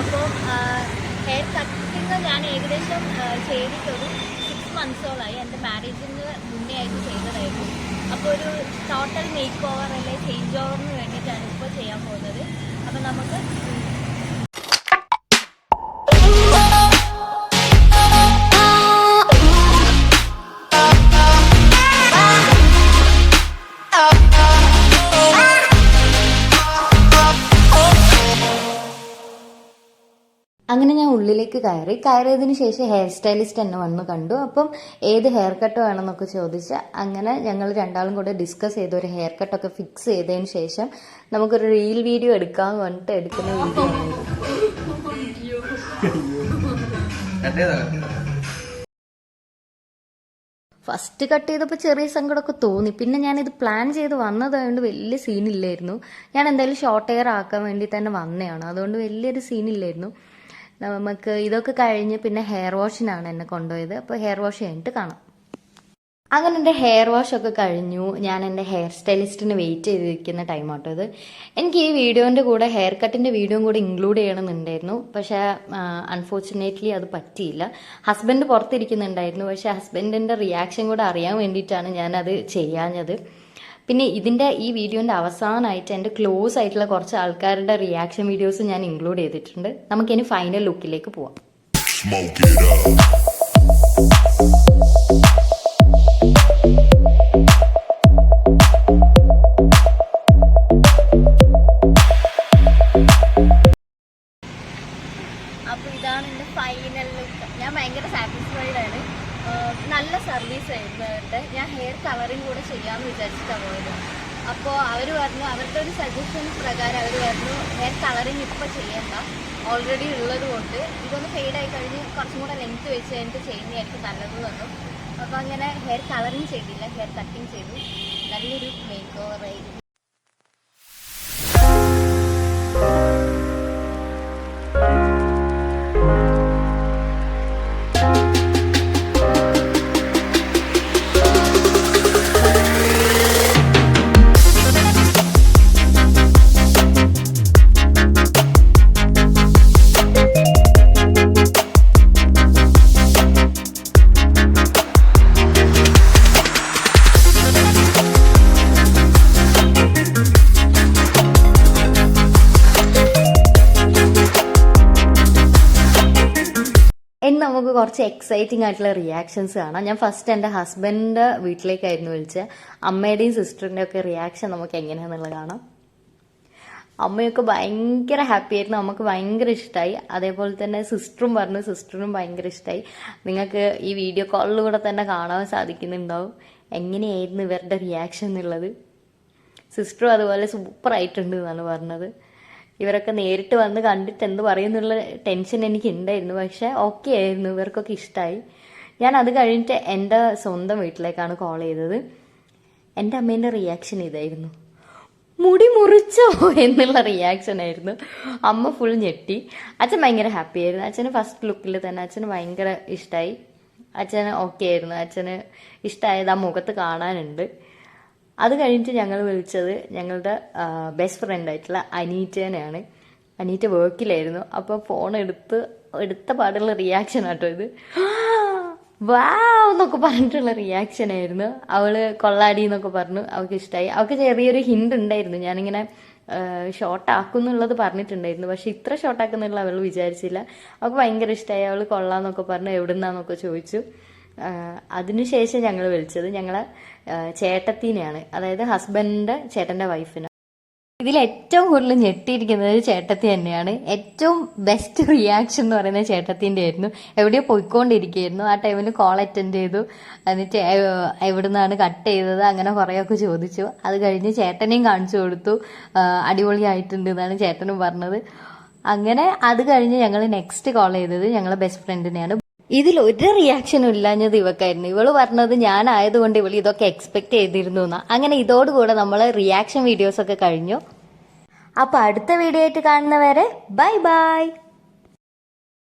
അപ്പോൾ hair cutting ഞാൻ ഏകദേശം ചെയ്തിട്ടൊരു സിക്സ് മന്ത്സോളായി എന്റെ മാരേജിന് മുന്നേ ആയിട്ട് ചെയ്തതായിരുന്നു. അപ്പോൾ ഒരു ടോട്ടൽ മേക്ക് ഓവർ അല്ലെ ചേഞ്ച് ഓവറിന് വേണ്ടിയിട്ടാണ് ഇപ്പോൾ ചെയ്യാൻ പോകുന്നത്. അപ്പോൾ നമുക്ക് അങ്ങനെ ഞാൻ ഉള്ളിലേക്ക് കയറി. കയറിയതിന് ശേഷം ഹെയർ സ്റ്റൈലിസ്റ്റ് എന്നെ വന്ന് കണ്ടു. അപ്പം ഏത് ഹെയർ കട്ട് വേണമെന്നൊക്കെ ചോദിച്ച് അങ്ങനെ ഞങ്ങൾ രണ്ടാളും കൂടെ ഡിസ്കസ് ചെയ്ത് ഒരു ഹെയർ കട്ടൊക്കെ ഫിക്സ് ചെയ്തതിന് ശേഷം നമുക്കൊരു റീൽ വീഡിയോ എടുക്കാമെന്ന് പറഞ്ഞിട്ട് എടുക്കുന്ന വീഡിയോ ഫസ്റ്റ് കട്ട് ചെയ്തപ്പോൾ ചെറിയ സങ്കടമൊക്കെ തോന്നി. പിന്നെ ഞാനിത് പ്ലാൻ ചെയ്ത് വന്നതായതുകൊണ്ട് വലിയ സീനില്ലായിരുന്നു ഞാൻ എന്തായാലും ഷോർട്ട് ഹെയർ ആക്കാൻ വേണ്ടി തന്നെ വന്നതാണ്. അതുകൊണ്ട് വലിയൊരു സീനില്ലായിരുന്നു നമുക്ക് ഇതൊക്കെ കഴിഞ്ഞ് പിന്നെ ഹെയർ വാഷിനാണ് എന്നെ കൊണ്ടുപോയത്. അപ്പോൾ ഹെയർ വാഷ് കഴിഞ്ഞിട്ട് കാണാം. അങ്ങനെ എന്റെ ഹെയർ വാഷ് ഒക്കെ കഴിഞ്ഞു. ഞാൻ എന്റെ ഹെയർ സ്റ്റൈലിസ്റ്റിന് വെയിറ്റ് ചെയ്തിരിക്കുന്ന ടൈം ആട്ടോ ഇത്. എനിക്ക് ഈ വീഡിയോന്റെ കൂടെ ഹെയർ കട്ടിന്റെ വീഡിയോയും കൂടെ ഇൻക്ലൂഡ് ചെയ്യണമെന്നുണ്ടായിരുന്നു. പക്ഷേ അൺഫോർച്ചുനേറ്റ്ലി അത് പറ്റിയില്ല. ഹസ്ബൻഡ് പുറത്തിരിക്കുന്നുണ്ടായിരുന്നു. പക്ഷേ ഹസ്ബൻഡിന്റെ റിയാക്ഷൻ കൂടെ അറിയാൻ വേണ്ടിയിട്ടാണ് ഞാനത് ചെയ്യാഞ്ഞത്. പിന്നെ ഇതിന്റെ ഈ വീഡിയോന്റെ അവസാനമായിട്ട് എന്റെ ക്ലോസ് ആയിട്ടുള്ള കുറച്ച് ആൾക്കാരുടെ റിയാക്ഷൻ വീഡിയോസ് ഞാൻ ഇൻക്ലൂഡ് ചെയ്തിട്ടുണ്ട്. നമുക്കിനി ഫൈനൽ ലുക്കിലേക്ക് പോവാം. അപ്പൊ അപ്പോൾ ഇതാണ് എന്റെ ഫൈനൽ ലുക്ക് ഞാൻ ഭയങ്കര സാറ്റിസ്ഫൈഡ് ആണ്. നല്ല സർവീസ് ആയിരുന്നു അവരുടെ. ഞാൻ ഹെയർ കളറിങ് കൂടെ ചെയ്യാമെന്ന് വിചാരിച്ചിട്ടാണ് പോയത്. അപ്പോൾ അവർ പറഞ്ഞു അവരുടെ ഒരു സജഷൻ പ്രകാരം അവർ പറഞ്ഞു ഹെയർ കളറിങ് ഇപ്പോൾ ചെയ്യണ്ട. ഓൾറെഡി ഉള്ളത് കൊണ്ട് ഇതൊന്ന് ഫെയ്ഡ് ആയി കഴിഞ്ഞ് കുറച്ചും കൂടെ ലെങ്ത് വെച്ച് കഴിഞ്ഞിട്ട് ചെയ്യുന്നതായിരിക്കും നല്ലത് പറഞ്ഞു. അപ്പോൾ അങ്ങനെ ഹെയർ കളറിങ് ചെയ്തില്ല ഹെയർ കട്ടിങ് ചെയ്തു. നല്ലൊരു മേക്ക് ഓവർ ആയിരുന്നു ഇനി നമുക്ക് കുറച്ച് എക്സൈറ്റിംഗ് ആയിട്ടുള്ള റിയാക്ഷൻസ് കാണാം. ഞാൻ ഫസ്റ്റ് എന്റെ ഹസ്ബൻഡിന്റെ വീട്ടിലേക്കായിരുന്നു വിളിച്ചത്. അമ്മയുടെയും സിസ്റ്ററിന്റെയും ഒക്കെ റിയാക്ഷൻ നമുക്ക് എങ്ങനെയാണെന്നുള്ളത് കാണാം. അമ്മയൊക്കെ ഭയങ്കര ഹാപ്പി ആയിരുന്നു. നമുക്ക് ഭയങ്കര ഇഷ്ടമായി അതേപോലെ തന്നെ സിസ്റ്ററും പറഞ്ഞു സിസ്റ്ററിനും ഭയങ്കര ഇഷ്ടമായി നിങ്ങൾക്ക് ഈ വീഡിയോ കോളിലൂടെ തന്നെ കാണാൻ സാധിക്കുന്നുണ്ടാവും. എങ്ങനെയായിരുന്നു ഇവരുടെ റിയാക്ഷൻ എന്നുള്ളത്? സിസ്റ്ററും അതുപോലെ സൂപ്പർ ആയിട്ടുണ്ട് എന്നാണ് പറഞ്ഞത്. ഇവരൊക്കെ നേരിട്ട് വന്ന് കണ്ടിട്ട് എന്ത് പറയുന്നുള്ള ടെൻഷൻ എനിക്ക് ഉണ്ടായിരുന്നു പക്ഷെ ഓക്കെ ആയിരുന്നു. ഇവർക്കൊക്കെ ഇഷ്ടമായി ഞാൻ അത് കഴിഞ്ഞിട്ട് എന്റെ സ്വന്തം വീട്ടിലേക്കാണ് കോൾ ചെയ്തത്. എന്റെ അമ്മേന്റെ റിയാക്ഷൻ ഇതായിരുന്നു. മുടി മുറിച്ചോ എന്നുള്ള റിയാക്ഷൻ ആയിരുന്നു. അമ്മ ഫുൾ ഞെട്ടി. അച്ഛൻ ഭയങ്കര ഹാപ്പി ആയിരുന്നു. അച്ഛന് ഫസ്റ്റ് ലുക്കിൽ തന്നെ അച്ഛന് ഭയങ്കര ഇഷ്ടമായി അച്ഛന് ഓക്കെ ആയിരുന്നു. അച്ഛന് ഇഷ്ടമായത് ആ മുഖത്ത് കാണാനുണ്ട്. അത് കഴിഞ്ഞിട്ട് ഞങ്ങൾ വിളിച്ചത് ഞങ്ങളുടെ ബെസ്റ്റ് ഫ്രണ്ട് ആയിട്ടുള്ള അനീറ്റേനെയാണ്. അനീറ്റ വർക്കിലായിരുന്നു അപ്പോൾ ഫോൺ എടുത്ത് എടുത്ത പാടുള്ള റിയാക്ഷൻ ആട്ടോ ഇത്. വാവ് എന്നൊക്കെ പറഞ്ഞിട്ടുള്ള റിയാക്ഷൻ ആയിരുന്നു. അവൾ കൊള്ളാടി എന്നൊക്കെ പറഞ്ഞു. അവൾക്ക് ഇഷ്ടമായി അവൾക്ക് ചെറിയൊരു ഹിന്റ് ഉണ്ടായിരുന്നു. ഞാനിങ്ങനെ ഷോർട്ട് ആക്കുന്നുള്ളത് പറഞ്ഞിട്ടുണ്ടായിരുന്നു. പക്ഷെ ഇത്ര ഷോർട്ട് ആക്കുന്നുള്ള അവൾ വിചാരിച്ചില്ല. അവൾക്ക് ഭയങ്കര ഇഷ്ടമായി അവൾ കൊള്ളാന്നൊക്കെ പറഞ്ഞു. എവിടുന്നാന്നൊക്കെ ചോദിച്ചു. അതിനുശേഷം ഞങ്ങൾ വിളിച്ചത് ഞങ്ങളെ ചേട്ടത്തിനെയാണ്. അതായത് ഹസ്ബൻഡിന്റെ ചേട്ടന്റെ വൈഫിനെ. ഇതിൽ ഏറ്റവും കൂടുതൽ ഞെട്ടിയിരിക്കുന്നത് ചേട്ടത്തി തന്നെയാണ്. ഏറ്റവും ബെസ്റ്റ് റിയാക്ഷൻ എന്ന് പറയുന്നത് ചേട്ടത്തിന്റെ ആയിരുന്നു. എവിടെയോ പോയിക്കൊണ്ടിരിക്കുകയായിരുന്നു. ആ ടൈമിൽ കോൾ അറ്റൻഡ് ചെയ്തു. എന്നിട്ട് എവിടെ നിന്നാണ് കട്ട് ചെയ്തത്? അങ്ങനെ കുറേയൊക്കെ ചോദിച്ചു. അത് കഴിഞ്ഞ് ചേട്ടനെയും കാണിച്ചു കൊടുത്തു. അടിപൊളിയായിട്ടുണ്ട് എന്നാണ് ചേട്ടനും പറഞ്ഞത്. അങ്ങനെ അത് കഴിഞ്ഞ് ഞങ്ങൾ നെക്സ്റ്റ് കോൾ ചെയ്തത് ഞങ്ങളെ ബെസ്റ്റ് ഫ്രണ്ടിനെയാണ് ഇതിൽ ഒരു റിയാക്ഷനും ഇല്ലാഞ്ഞത് ഇവക്കായിരുന്നു. ഇവൾ പറഞ്ഞത് ഞാൻ ആയതുകൊണ്ട് ഇവൾ ഇതൊക്കെ എക്സ്പെക്ട് ചെയ്തിരുന്നു എന്നാ. അങ്ങനെ ഇതോടുകൂടെ നമ്മൾ റിയാക്ഷൻ വീഡിയോസ് ഒക്കെ കഴിഞ്ഞു. അപ്പൊ അടുത്ത വീഡിയോ ആയിട്ട് കാണുന്നവരെ ബൈ ബൈ